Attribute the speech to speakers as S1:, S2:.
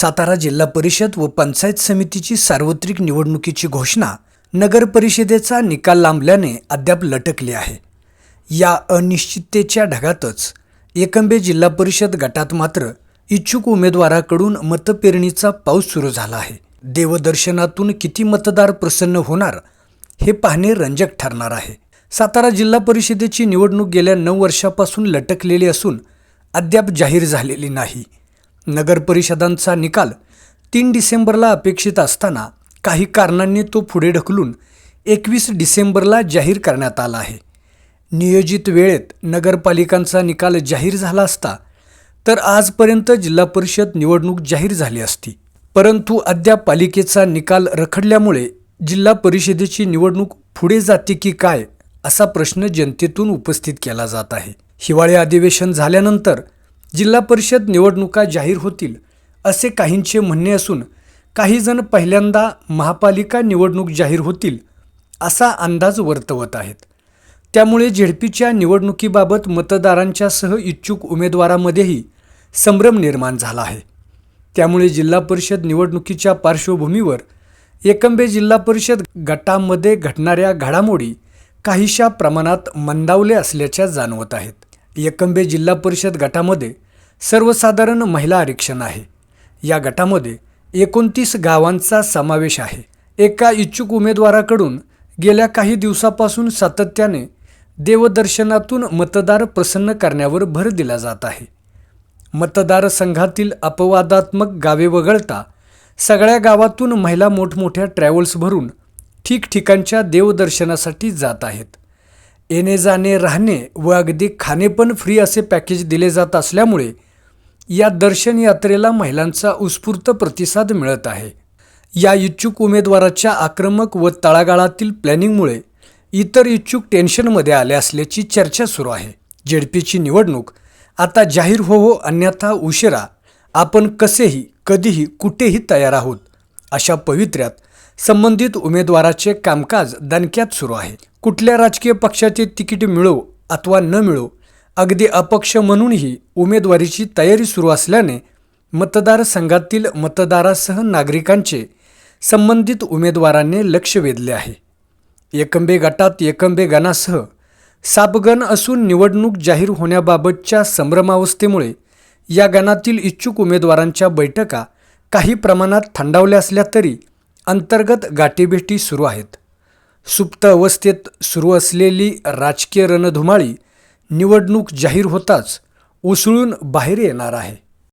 S1: सातारा जिल्हा परिषद व पंचायत समितीची सार्वत्रिक निवडणुकीची घोषणा नगर परिषदेचा निकाल लांबल्याने अद्याप लटकली आहे. या अनिश्चिततेच्या ढगातच एकंबे जिल्हा परिषद गटात मात्र इच्छुक उमेदवाराकडून मतपेरणीचा पाऊस सुरू झाला आहे. देवदर्शनातून किती मतदार प्रसन्न होणार हे पाहणे रंजक ठरणार आहे. सातारा जिल्हा परिषदेची निवडणूक गेल्या नऊ वर्षापासून लटकलेली असून अद्याप जाहीर झालेली नाही. नगर परिषदांचा निकाल तीन डिसेंबरला अपेक्षित असताना काही कारणांनी तो पुढे ढकलून एकवीस डिसेंबरला जाहीर करण्यात आला आहे. नियोजित वेळेत नगरपालिकांचा निकाल जाहीर झाला असता तर आजपर्यंत जिल्हा परिषद निवडणूक जाहीर झाली असती. परंतु अद्याप पालिकेचा निकाल रखडल्यामुळे जिल्हा परिषदेची निवडणूक पुढे जाते की काय असा प्रश्न जनतेतून उपस्थित केला जात आहे. हिवाळी अधिवेशन झाल्यानंतर जिल्हा परिषद निवडणुका जाहीर होतील असे काहींचे म्हणणे असून काही जण पहिल्यांदा महापालिका निवडणूक जाहीर होतील असा अंदाज वर्तवत आहेत. त्यामुळे झेडपीच्या निवडणुकीबाबत मतदारांच्यासह इच्छुक उमेदवारामध्येही संभ्रम निर्माण झाला आहे. त्यामुळे जिल्हा परिषद निवडणुकीच्या पार्श्वभूमीवर एकंबे जिल्हा परिषद गटामध्ये घडणाऱ्या घडामोडी काहीशा प्रमाणात मंदावले असल्याच्या जाणवत आहेत. एकंबे जिल्हा परिषद गटामध्ये सर्वसाधारण महिला आरक्षण आहे. या गटामध्ये एकोणतीस गावांचा समावेश आहे. एका इच्छुक उमेदवाराकडून गेल्या काही दिवसापासून सातत्याने देवदर्शनातून मतदार प्रसन्न करण्यावर भर दिला जात आहे. मतदारसंघातील अपवादात्मक गावे वगळता सगळ्या गावातून महिला मोठमोठ्या ट्रॅव्हल्स भरून ठिकठिकाणच्या देवदर्शनासाठी जात आहेत. येणे जाणे राहणे व अगदी खाणे पण फ्री असे पॅकेज दिले जात असल्यामुळे या दर्शन यात्रेला महिलांचा उत्स्फूर्त प्रतिसाद मिळत आहे. या इच्छुक उमेदवाराच्या आक्रमक व तळागाळातील प्लॅनिंगमुळे इतर इच्छुक टेन्शनमध्ये आले असल्याची चर्चा सुरू आहे. जेडपीची निवडणूक आता जाहीर हो हो अन्यथा उशिरा. आपण कसेही कधीही कुठेही तयार आहोत. अशा पवित्र्यात संबंधित उमेदवाराचे कामकाज दणक्यात सुरू आहे. कुठल्या राजकीय पक्षाचे तिकीट मिळो अथवा न मिळो अगदी अपक्ष म्हणूनही उमेदवारीची तयारी सुरू असल्याने मतदारसंघातील मतदारासह नागरिकांचे संबंधित उमेदवारांनी लक्ष वेधले आहे. एकंबे गटात एकंबे गणासह सापगण असून निवडणूक जाहीर होण्याबाबतच्या संभ्रमावस्थेमुळे या गणातील इच्छुक उमेदवारांच्या बैठका काही प्रमाणात थंडावल्या असल्या तरी अंतर्गत गाठीभेटी सुरू आहेत. सुप्त अवस्थेत सुरू असलेली राजकीय रणधुमाळी निवडणूक जाहीर होताच उसळून बाहेर येणार आहे.